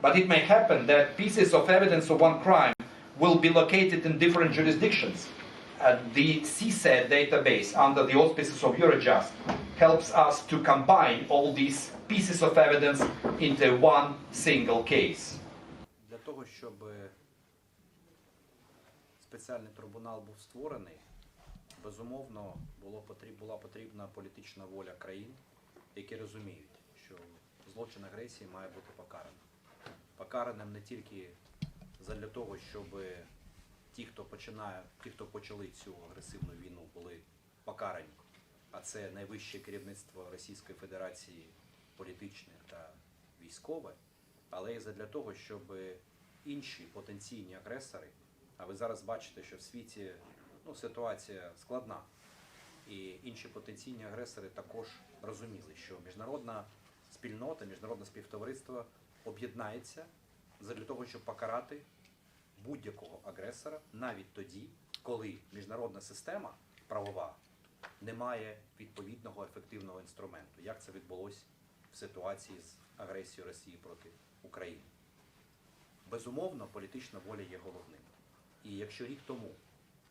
But it may happen that pieces of evidence of one crime will be located in different jurisdictions. Uh, the CSAT database under the auspices of Eurojust helps us to combine all these pieces of evidence into one single case. Для того, щоб спеціальний трибунал був створений, безумовно було потріб, була потрібна політична воля країн, які розуміють, що злочин агресії має бути покараним. Покараним не тільки задля того, щоб ті, хто починає, ті, хто почали цю агресивну війну, були покарані, а це найвище керівництво Російської Федерації політичне та військове, але і задля того, щоб інші потенційні агресори, а ви зараз бачите, що в світі ну, ситуація складна, і інші потенційні агресори також розуміли, що міжнародна спільнота, міжнародне співтовариство об'єднається для того, щоб покарати будь-якого агресора навіть тоді, коли міжнародна система правова не має відповідного ефективного інструменту, як це відбулося в ситуації з агресією Росії проти України. Безумовно, політична воля є головним. І якщо рік тому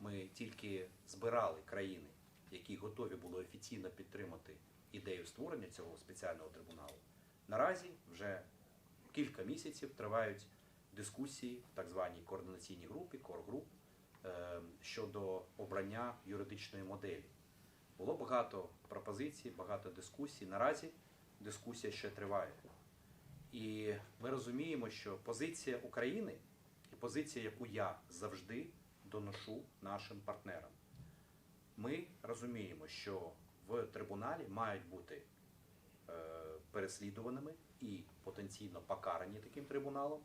ми тільки збирали країни, які готові були офіційно підтримати ідею створення цього спеціального трибуналу, наразі вже кілька місяців тривають дискусії в так званій координаційній групі, коргруп, е, щодо обрання юридичної моделі. Було багато пропозицій, багато дискусій. Наразі дискусія ще триває. І ми розуміємо, що позиція України і позиція, яку я завжди доношу нашим партнерам. Ми розуміємо, що в трибуналі мають бути переслідуваними і потенційно покарані таким трибуналом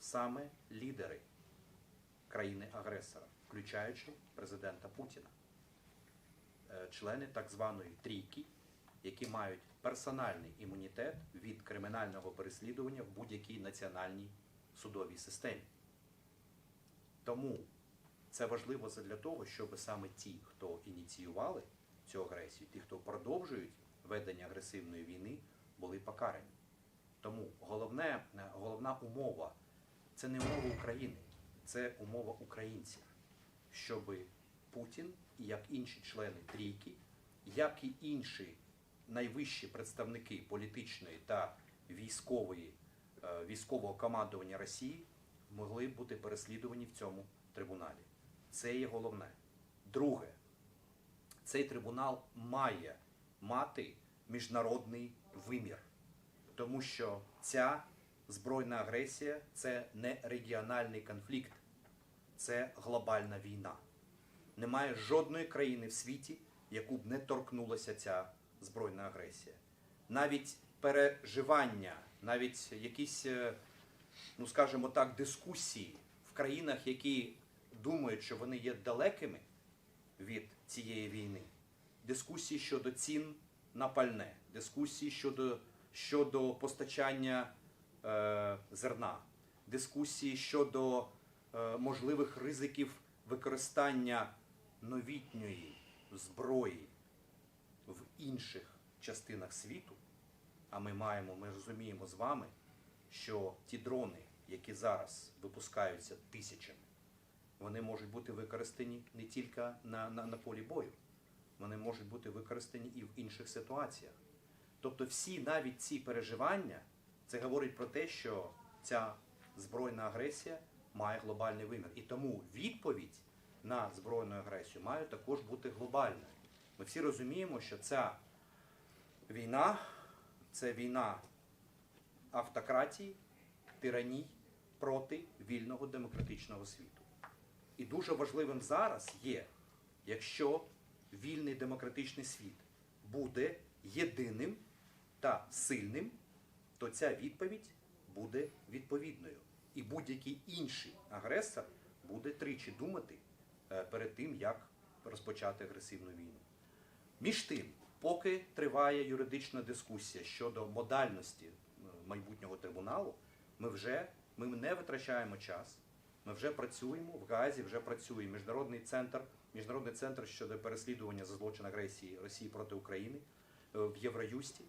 саме лідери країни-агресора, включаючи президента Путіна, Е, члени так званої трійки, які мають персональний імунітет від кримінального переслідування в будь-якій національній судовій системі. Тому це важливо для того, щоб саме ті, хто ініціювали цю агресію, ті, хто продовжують ведення агресивної війни, були покарані. Тому головне, е, головна умова це не умова України, це умова українців, щоб Путін, як інші члени трійки, як і інші найвищі представники політичної та військової, е, військового командування Росії могли бути переслідувані в цьому трибуналі. Це є головне. Друге, цей трибунал має мати міжнародний вимір, тому що ця збройна агресія це не регіональний конфлікт, це глобальна війна. Немає жодної країни в світі, яку б не торкнулася ця збройна агресія. Навіть переживання, навіть якісь, е, ну скажімо так, дискусії в країнах, які думають, що вони є далекими від цієї війни, дискусії щодо цін на пальне, дискусії щодо, щодо постачання е, зерна, дискусії щодо е, можливих ризиків використання новітньої зброї в інших частинах світу, а ми маємо, ми розуміємо з вами, що ті дрони, які зараз випускаються тисячами, вони можуть бути використані не тільки на, на, на полі бою, вони можуть бути використані і в інших ситуаціях. Тобто всі навіть ці переживання, це говорить про те, що ця збройна агресія має глобальний вимір. І тому відповідь на збройну агресію має також бути глобальною. Ми всі розуміємо, що ця війна це війна автократії, тираній проти вільного демократичного світу. І дуже важливим зараз є, якщо вільний демократичний світ буде єдиним та сильним, то ця відповідь буде відповідною. І будь-який інший агресор буде тричі думати е, перед тим, як розпочати агресивну війну. Між тим, поки триває юридична дискусія щодо модальності е, майбутнього трибуналу, ми вже ми не витрачаємо час. Ми вже працюємо в Гаазі, вже працює міжнародний центр, міжнародний центр щодо переслідування за злочин агресії Росії проти України е, в Євроюсті.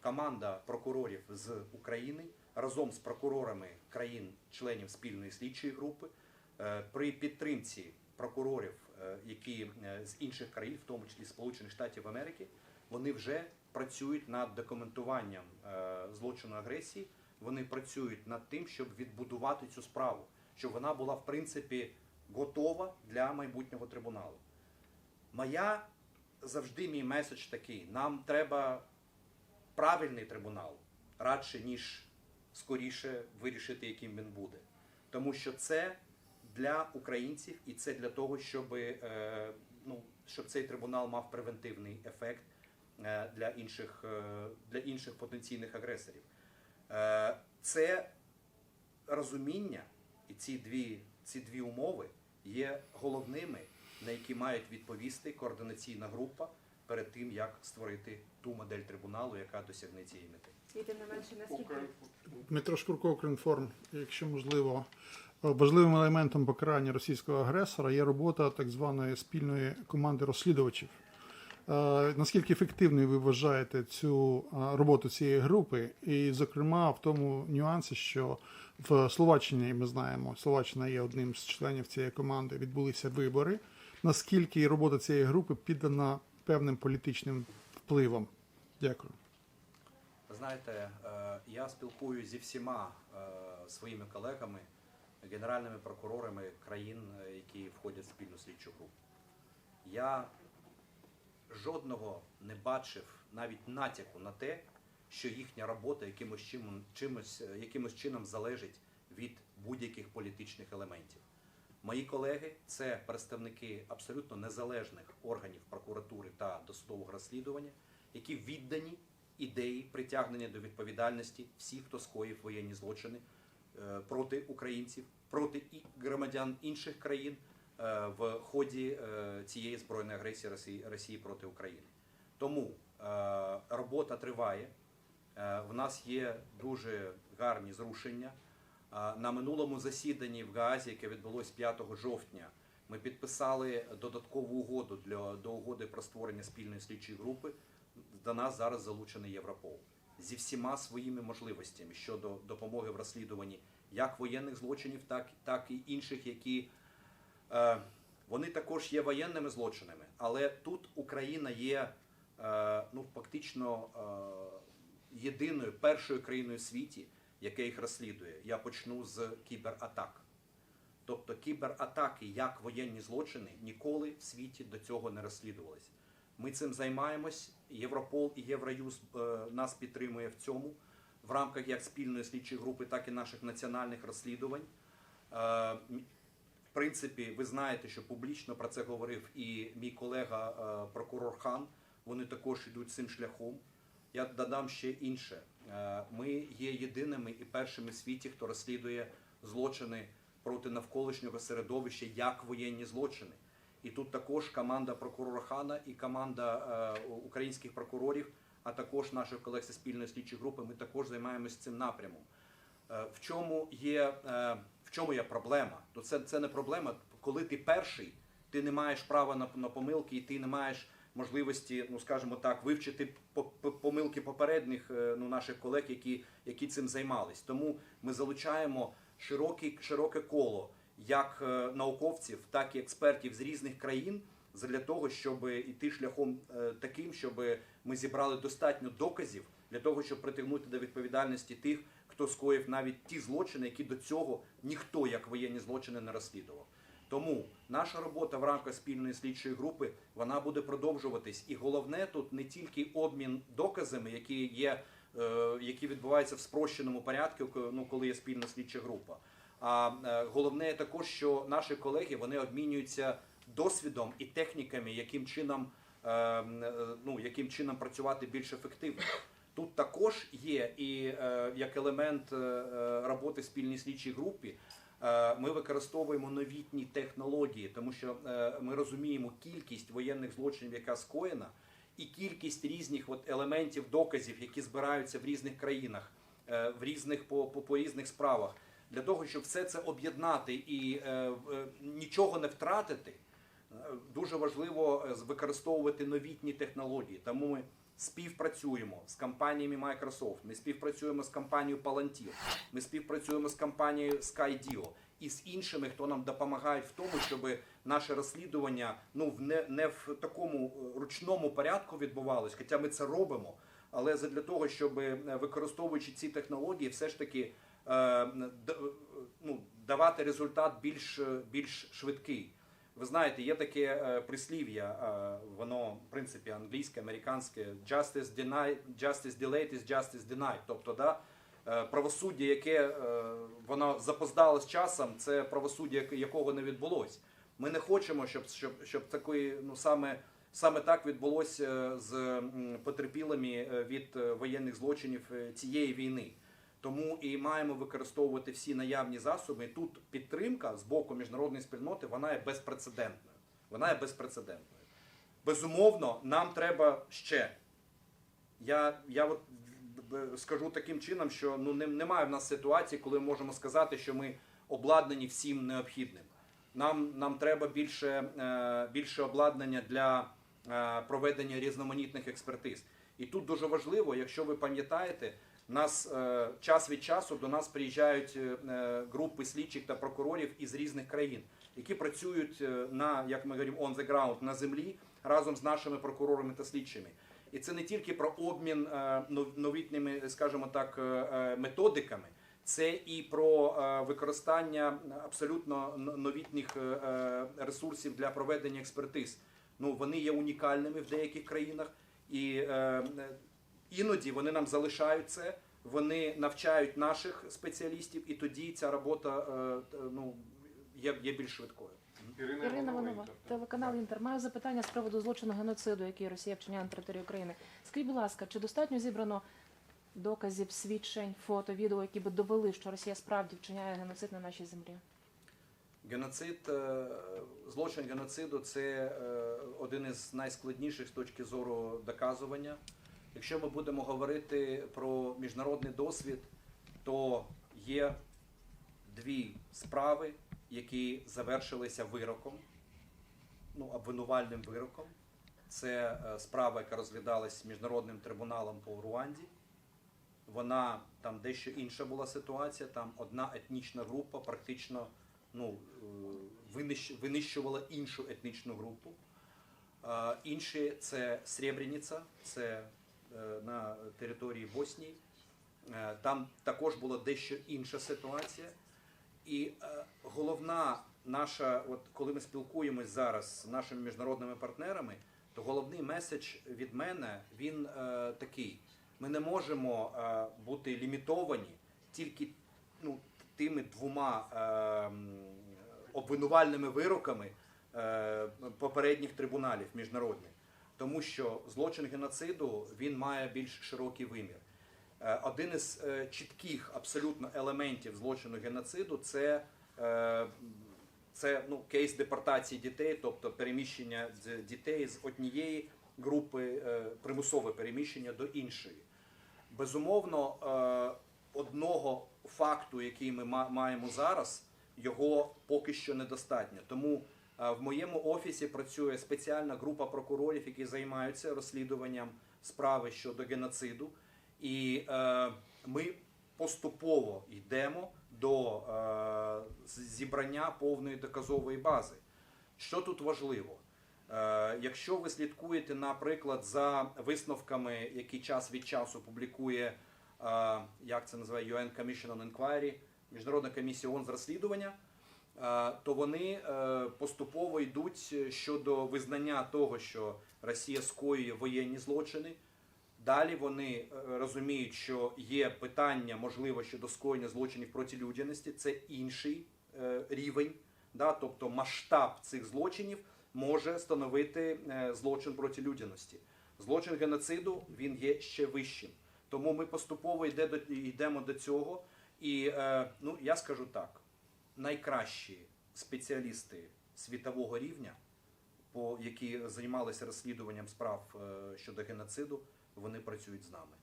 команда прокурорів з України разом з прокурорами країн-членів спільної слідчої групи е, при підтримці прокурорів, е, які з інших країн, в тому числі Сполучених Штатів Америки, вони вже працюють над документуванням злочину агресії. Вони працюють над тим, щоб відбудувати цю справу, щоб вона була в принципі готова для майбутнього трибуналу. Моя завжди мій меседж такий: нам треба правильний трибунал радше, ніж скоріше вирішити, яким він буде. Тому що це для українців і це для того, щоб, е, ну, щоб цей трибунал мав превентивний ефект е, для інших, е, для інших потенційних агресорів. Е, Це розуміння і ці дві, ці дві умови є головними, на які мають відповісти координаційна група перед тим, як створити ту модель трибуналу, яка досягне цієї мети. І тим не менше, наскільки Дмитро Шкурко, Укрінформ, якщо можливо, важливим елементом покарання російського агресора є робота так званої спільної команди розслідувачів. Е, Наскільки ефективною ви вважаєте цю е, роботу цієї групи, і, зокрема, в тому нюансі, що в Словаччині ми знаємо, Словаччина є одним з членів цієї команди, відбулися вибори. Наскільки робота цієї групи піддана певним політичним впливам? Дякую. Знаєте, е, я спілкуюся зі всіма своїми колегами, генеральними прокурорами країн, які входять в спільну слідчу групу. Я жодного не бачив навіть натяку на те, що їхня робота якимось чином, чимось, е, якимось чином залежить від будь-яких політичних елементів. Мої колеги це представники абсолютно незалежних органів прокуратури та досудового розслідування, які віддані ідеї притягнення до відповідальності всіх, хто скоїв воєнні злочини е, проти українців, проти і громадян інших країн в ході е, цієї збройної агресії Росії, проти України. Тому е, робота триває. Е, В нас є дуже гарні зрушення. На минулому засіданні в Гаазі, яке відбулось 5 жовтня, ми підписали додаткову угоду для до угоди про створення спільної слідчої групи. До нас зараз залучений Європол зі всіма своїми можливостями щодо допомоги в розслідуванні як воєнних злочинів, так, так і інших, які е, вони також є воєнними злочинами. Але тут Україна є е, ну, фактично е, єдиною першою країною в світі, яке їх розслідує. Я почну з кібератак. Тобто кібератаки як воєнні злочини ніколи в світі до цього не розслідувалися. Ми цим займаємось. Європол і Євроюз е, нас підтримує в цьому в рамках як спільної слідчої групи, так і наших національних розслідувань. Принципі, ви знаєте, що публічно про це говорив і мій колега е, прокурор Хан. Вони також йдуть цим шляхом. Я додам ще інше. Е, Ми є єдиними і першими в світі, хто розслідує злочини проти навколишнього середовища як воєнні злочини. І тут також команда прокурора Хана і команда е, українських прокурорів, а також наших колег зі спільної слідчої групи. Ми також займаємося цим напрямом. В чому є, чому є проблема? То це, це не проблема, коли ти перший, ти не маєш права на, на помилки, і ти не маєш можливості, ну скажімо так, вивчити по- по- помилки попередніх е, ну, наших колег, які, які цим займались. Тому ми залучаємо широкий, широке коло як е, науковців, так і експертів з різних країн для того, щоб йти шляхом е, таким, щоб ми зібрали достатньо доказів для того, щоб притягнути до відповідальності тих, хто скоїв навіть ті злочини, які до цього ніхто як воєнні злочини не розслідував. Тому наша робота в рамках спільної слідчої групи вона буде продовжуватись. І головне тут не тільки обмін доказами, які є, е, які відбуваються в спрощеному порядку, ну коли є спільна слідча група. А е, головне також, що наші колеги вони обмінюються досвідом і техніками, яким чином, е, ну, яким чином працювати більш ефективно. Тут також є і е, як елемент е, е, роботи спільній слідчій групі. Ми використовуємо новітні технології, тому що ми розуміємо кількість воєнних злочинів, яка скоєна, і кількість різних от елементів доказів, які збираються в різних країнах, в різних по, по, по різних справах, для того, щоб все це об'єднати і е, е, нічого не втратити. Дуже важливо використовувати новітні технології. Тому ми співпрацюємо з компаніями Microsoft, ми співпрацюємо з компанією Palantir, ми співпрацюємо з компанією SkyDio і з іншими, хто нам допомагають в тому, щоб наше розслідування ну в не, не в такому е, ручному порядку відбувалось, хоча ми це робимо. Але для того, щоб е, використовуючи ці технології, все ж таки е, е, ну, давати результат більш, більш швидкий. Ви знаєте, є таке е, прислів'я, е, воно в принципі англійське, американське justice denied, justice delayed is justice denied. Тобто, да, е, правосуддя, яке воно запоздало з часом, це правосуддя, якого не відбулось. Ми не хочемо, щоб, щоб, щоб такої, ну саме, саме так відбулося з потерпілими від воєнних злочинів цієї війни. Тому і маємо використовувати всі наявні засоби. Тут підтримка з боку міжнародної спільноти вона є безпрецедентною. Вона є безпрецедентною. Безумовно, нам треба ще. Я, я от скажу таким чином, що ну немає в нас ситуації, коли ми можемо сказати, що ми обладнані всім необхідним. Нам, нам треба більше, е, більше обладнання для е, проведення різноманітних експертиз. І тут дуже важливо, якщо ви пам'ятаєте, нас е, час від часу до нас приїжджають е, е, групи слідчих та прокурорів із різних країн, які працюють на, як ми говоримо, on the ground, на землі разом з нашими прокурорами та слідчими. І це не тільки про обмін нов- новітніми, скажімо так, методиками, це і про використання абсолютно новітніх ресурсів для проведення експертиз. Ну вони є унікальними в деяких країнах, і іноді вони нам залишають це. Вони навчають наших спеціалістів, і тоді ця робота е, ну, є, є більш швидкою. Ірина, Ірина Іванова, телеканал Інтер. Маю запитання з приводу злочину геноциду, який Росія вчиняє на території України. Скажіть, будь ласка, чи достатньо зібрано доказів, свідчень, фото, відео, які би довели, що Росія справді вчиняє геноцид на нашій землі? Геноцид, е, злочин геноциду це е, один із найскладніших з точки зору доказування. Якщо ми будемо говорити про міжнародний досвід, то є дві справи, які завершилися вироком, ну, обвинувальним вироком. Це е, справа, яка розглядалась міжнародним трибуналом по Руанді. Вона там дещо інша була ситуація. Там одна етнічна група практично ну, е, винищувала іншу етнічну групу. Е, Інші це Сребреніця, це на території Боснії. Е, Там також була дещо інша ситуація. І е, головна наша, от коли ми спілкуємось зараз з нашими міжнародними партнерами, то головний меседж від мене він е, такий: ми не можемо е, бути лімітовані тільки ну, тими двома е, обвинувальними вироками е, попередніх трибуналів міжнародних, тому що злочин геноциду він має більш широкий вимір. Е, Один із е, чітких абсолютно елементів злочину геноциду це, е, це ну, кейс депортації дітей, тобто переміщення дітей з однієї групи, примусове переміщення до іншої. Безумовно, одного факту, який ми маємо зараз, його поки що недостатньо. Тому в моєму офісі працює спеціальна група прокурорів, які займаються розслідуванням справи щодо геноциду. І е, ми поступово йдемо до е, зібрання повної доказової бази. Що тут важливо? Е, Якщо ви слідкуєте, наприклад, за висновками, які час від часу публікує, е, як це називає UN Commission on Inquiry, Міжнародна комісія ООН з розслідування, е, то вони е, поступово йдуть щодо визнання того, що Росія скоює воєнні злочини. Далі вони е, розуміють, що є питання, можливо, щодо скоєння злочинів проти людяності. Це інший е, рівень, да, тобто масштаб цих злочинів може становити е, злочин проти людяності. Злочин геноциду він є ще вищим. Тому ми поступово йде до, йдемо до цього. І е, ну, я скажу так: найкращі спеціалісти світового рівня, які займалися розслідуванням справ е, щодо геноциду, вони працюють з нами.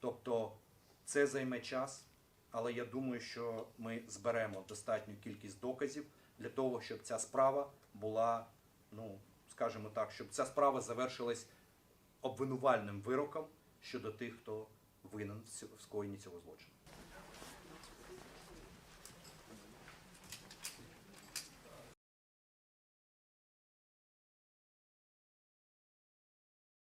Тобто це займе час, але я думаю, що ми зберемо достатню кількість доказів для того, щоб ця справа була, ну скажімо так, щоб ця справа завершилась обвинувальним вироком щодо тих, хто винен в скоєнні цього злочину.